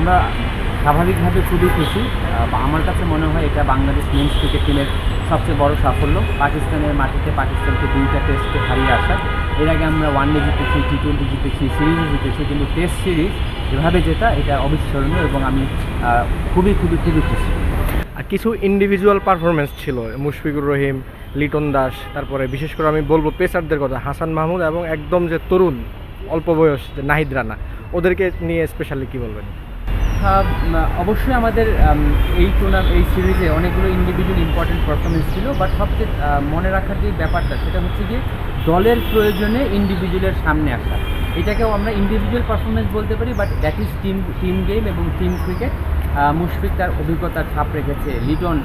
আমরা স্বাভাবিকভাবে খুবই খুশি। আমার কাছে মনে হয় এটা বাংলাদেশ মেন্স ক্রিকেট টিমের সবচেয়ে বড় সাফল্য। পাকিস্তানের মাটিতে পাকিস্তানকে দুইটা টেস্টে হারিয়ে আসা এর আগে আমরা ওয়ান ডে জিতেছি টি টোয়েন্টি জিতেছি সিরিজও জিতেছি, কিন্তু টেস্ট সিরিজ এভাবে জেতা, এটা অবিস্মরণীয় এবং আমি খুবই খুবই খুবই খুশি। আর কিছু ইন্ডিভিজুয়াল পারফরমেন্স ছিল, মুশফিকুর রহিম, লিটন দাস, তারপরে বিশেষ করে আমি বলব পেসারদের কথা, হাসান মাহমুদ এবং একদম যে তরুণ, অল্প বয়স যে নাহিদ রানা, ওদেরকে নিয়ে স্পেশালি কি বলবেন? অবশ্যই আমাদের এই টুর্না এই সিরিজে অনেকগুলো ইন্ডিভিজুয়াল ইম্পর্টেন্ট পারফরমেন্স ছিল বাট সবচেয়ে মনে রাখার যে ব্যাপারটা, সেটা হচ্ছে গিয়ে দলের প্রয়োজনে ইন্ডিভিজুয়ালের সামনে আসা। এটাকেও আমরা ইন্ডিভিজুয়াল পারফরমেন্স বলতে পারি but that is team team game এবং টিম ক্রিকেট মুশফিক তার অভিজ্ঞতার ছাপ রেখেছে, লিটন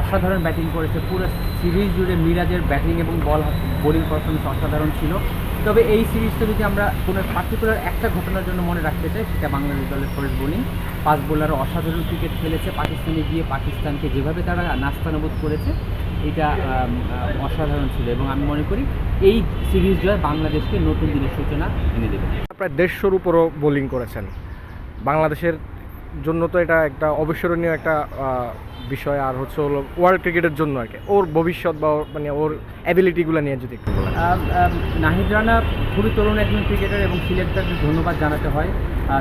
অসাধারণ ব্যাটিং করেছে, পুরো সিরিজ জুড়ে মিরাজের ব্যাটিং এবং বল বোলিং পারফরমেন্স অসাধারণ ছিল। তবে এই সিরিজটা যদি আমরা কোনো পার্টিকুলার একটা ঘটনার জন্য মনে রাখতে চাই, সেটা বাংলাদেশ দলের ফার্স্ট বোলিং পাঁচ বোলার অসাধারণ ক্রিকেট খেলেছে, পাকিস্তানে গিয়ে পাকিস্তানকে যেভাবে তারা নাস্তানাবুদ করেছে, এটা অসাধারণ ছিল এবং আমি মনে করি এই সিরিজ জয় বাংলাদেশকে নতুন দিনের সূচনা এনে দেবে। প্রায় দেড়শোর উপরও বোলিং করেছেন। বাংলাদেশের জন্য তো এটা একটা অবিস্মরণীয় একটা বিষয়। আর হচ্ছে হলো ওয়ার্ল্ড ক্রিকেটের জন্য আর কি। ওর ভবিষ্যৎ বা মানে ওর অ্যাবিলিটিগুলো নিয়ে যদি একটু নাহিদ রানা খুবই তরুণ একজন ক্রিকেটার এবং সিলেক্টরদের ধন্যবাদ জানাতে হয়।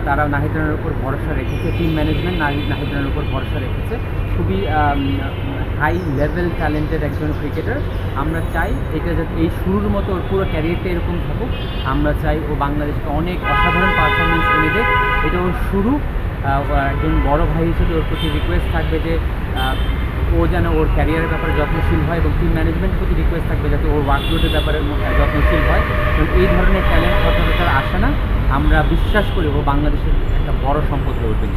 তারা নাহিদ রানার উপর ভরসা রেখেছে। টিম ম্যানেজমেন্ট নাহিদ রানার উপর ভরসা রেখেছে। খুবই হাই লেভেল ট্যালেন্টেড একজন ক্রিকেটার আমরা চাই এটা যাতে এই শুরুর মতো ওর পুরো ক্যারিয়ারটা এরকম থাকুক। আমরা চাই ও বাংলাদেশকে অনেক অসাধারণ পারফরমেন্স এনে দেয় এটা ওর শুরু। একজন বড় ভাই হিসেবে ওর প্রতি রিকোয়েস্ট থাকবে যে ও যেন ওর ক্যারিয়ারের ব্যাপারে যত্নশীল হয় এবং টিম ম্যানেজমেন্টের প্রতি রিকোয়েস্ট থাকবে যাতে ওর ওয়ার্কলোডের ব্যাপারে যত্নশীল হয়। এবং এই ধরনের ট্যালেন্ট সচরাচর আসে না। আমরা বিশ্বাস করি ও বাংলাদেশের একটা বড় সম্পদ হয়ে উঠবে